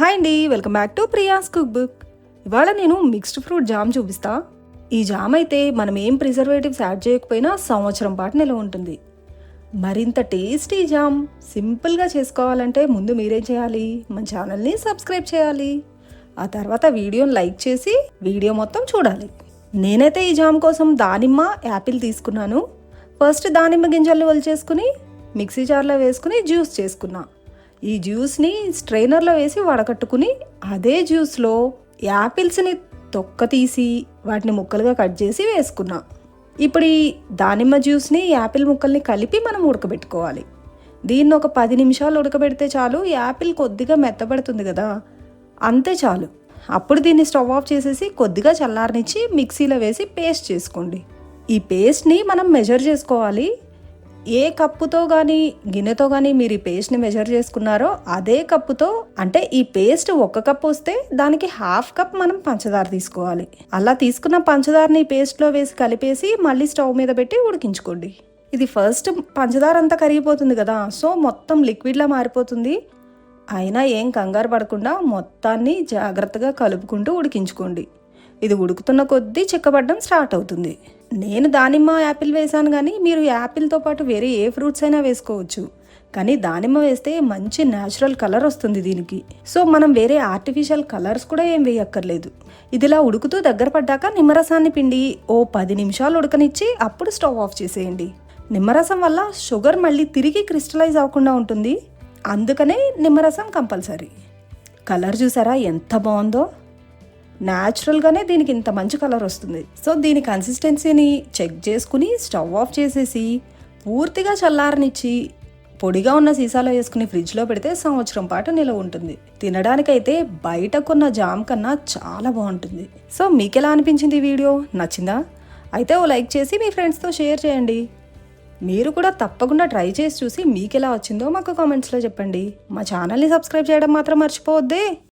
Hi అండి welcome back to Priya's cook book ఇవాళ నేను మిక్స్డ్ ఫ్రూట్ జామ్ చూపిస్తా. ఈ జామ్ అయితే మనం ఏం ప్రిజర్వేటివ్స్ యాడ్ చేయకపోయినా సంవత్సరం పాటు నిల్వ ఉంటుంది. మరింత టేస్టీ జామ్ సింపుల్గా చేసుకోవాలంటే ముందు మీరేం చేయాలి మన ఛానల్ని సబ్స్క్రైబ్ చేయాలి. ఆ తర్వాత వీడియోని లైక్ చేసి వీడియో మొత్తం చూడాలి. నేనైతే ఈ జామ్ కోసం దానిమ్మ యాపిల్ తీసుకున్నాను. ఫస్ట్ దానిమ్మ గింజల్ని వలిచేసుకుని మిక్సీ జార్లో వేసుకుని జ్యూస్ చేసుకున్నాను ఈ జ్యూస్ని స్ట్రైనర్లో వేసి వడకట్టుకుని అదే జ్యూస్లో యాపిల్స్ని తొక్క తీసి వాటిని ముక్కలుగా కట్ చేసి వేసుకున్నా. ఇప్పుడు ఈ దానిమ్మ జ్యూస్ని యాపిల్ ముక్కల్ని కలిపి మనం ఉడకబెట్టుకోవాలి. దీన్ని ఒక పది నిమిషాలు ఉడకబెడితే చాలు యాపిల్ కొద్దిగా మెత్తబడుతుంది కదా అంతే చాలు. అప్పుడు దీన్ని స్టవ్ ఆఫ్ చేసేసి కొద్దిగా చల్లారనిచ్చి మిక్సీలో వేసి పేస్ట్ చేసుకోండి. ఈ పేస్ట్ని మనం మెజర్ చేసుకోవాలి. ఏ కప్పుతో కానీ గిన్నెతో కానీ మీరు ఈ పేస్ట్ని మెజర్ చేసుకున్నారో అదే కప్పుతో అంటే ఈ పేస్ట్ ఒక కప్ వస్తే దానికి హాఫ్ కప్ మనం పంచదార తీసుకోవాలి. అలా తీసుకున్న పంచదారని పేస్ట్లో వేసి కలిపేసి మళ్ళీ స్టవ్ మీద పెట్టి ఉడికించుకోండి. ఇది ఫస్ట్ పంచదార అంతా కరిగిపోతుంది కదా సో మొత్తం లిక్విడ్లా మారిపోతుంది. అయినా ఏం కంగారు పడకుండా మొత్తాన్ని జాగ్రత్తగా కలుపుకుంటూ ఉడికించుకోండి. ఇది ఉడుకుతున్న కొద్దీ చిక్కబడడం స్టార్ట్ అవుతుంది. నేను దానిమ్మ యాపిల్ వేసాను కానీ మీరు యాపిల్తో పాటు వేరే ఏ ఫ్రూట్స్ అయినా వేసుకోవచ్చు. కానీ దానిమ్మ వేస్తే మంచి న్యాచురల్ కలర్ వస్తుంది దీనికి. సో మనం వేరే ఆర్టిఫిషియల్ కలర్స్ కూడా ఏం వేయక్కర్లేదు. ఇదిలా ఉడుకుతూ దగ్గర పడ్డాక నిమ్మరసాన్ని పిండి ఓ పది నిమిషాలు ఉడకనిచ్చి అప్పుడు స్టవ్ ఆఫ్ చేసేయండి. నిమ్మరసం వల్ల షుగర్ మళ్ళీ తిరిగి క్రిస్టలైజ్ అవ్వకుండా ఉంటుంది. అందుకనే నిమ్మరసం కంపల్సరీ. కలర్ చూసారా ఎంత బాగుందో? న్యాచురల్గానే దీనికి ఇంత మంచి కలర్ వస్తుంది. సో దీని కన్సిస్టెన్సీని చెక్ చేసుకుని స్టవ్ ఆఫ్ చేసేసి పూర్తిగా చల్లారనిచ్చి పొడిగా ఉన్న సీసాలో వేసుకుని ఫ్రిడ్జ్లో పెడితే సంవత్సరం పాటు నిలవ ఉంటుంది. తినడానికైతే బయట కొన్న జామ్ కన్నా చాలా బాగుంటుంది. సో మీకు ఎలా అనిపించింది ఈ వీడియో? నచ్చిందా? అయితే ఓ లైక్ చేసి మీ ఫ్రెండ్స్తో షేర్ చేయండి. మీరు కూడా తప్పకుండా ట్రై చేసి చూసి మీకు ఎలా వచ్చిందో మాకు కామెంట్స్లో చెప్పండి. మా ఛానల్ని సబ్స్క్రైబ్ చేయడం మాత్రం మర్చిపోవద్దే.